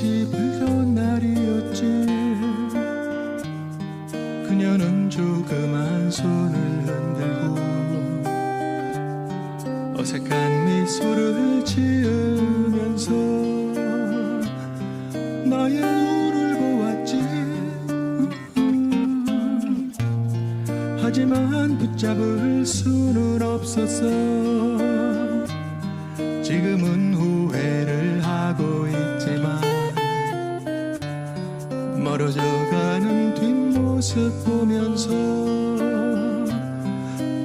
같이 불러온 날이었지. 그녀는 조그만 손을 흔들고 어색한 미소를 지으면서 나의 눈을 보았지. 하지만 붙잡을 수는 없었어. 지금은 멀어져가는 뒷모습 보면서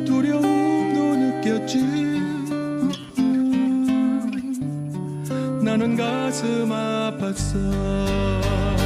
두려움도 느꼈지. 나는 가슴 아팠어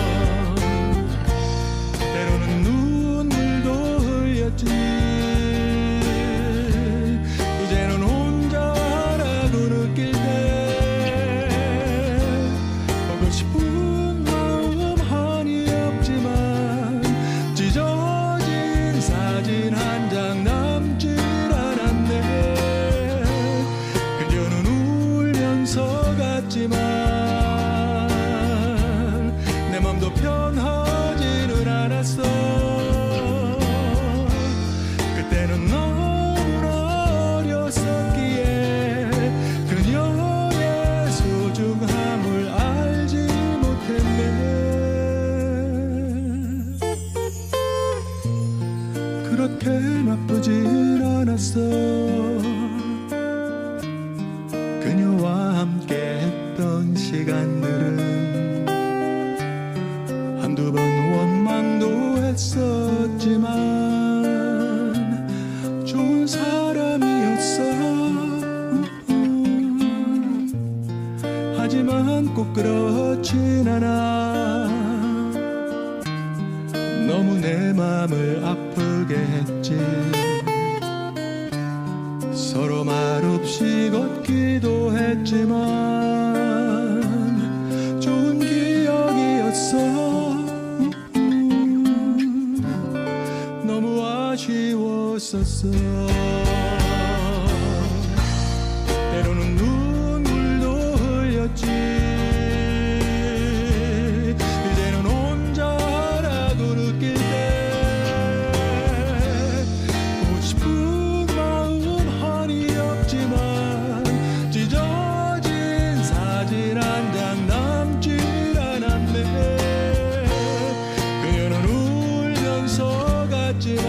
그렇게 나쁘진 않았어. 그녀와 함께 했던 시간들은 한두 번 원망도 했었지만 좋은 사람이었어. 하지만 꼭 그렇진 않아 내 맘을 아프게 했지. 서로 말없이 걷기도 했지만 좋은 기억이었어. 너무 아쉬웠었어 울면서 갔지만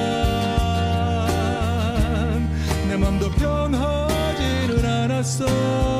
내 맘도 편하지는 않았어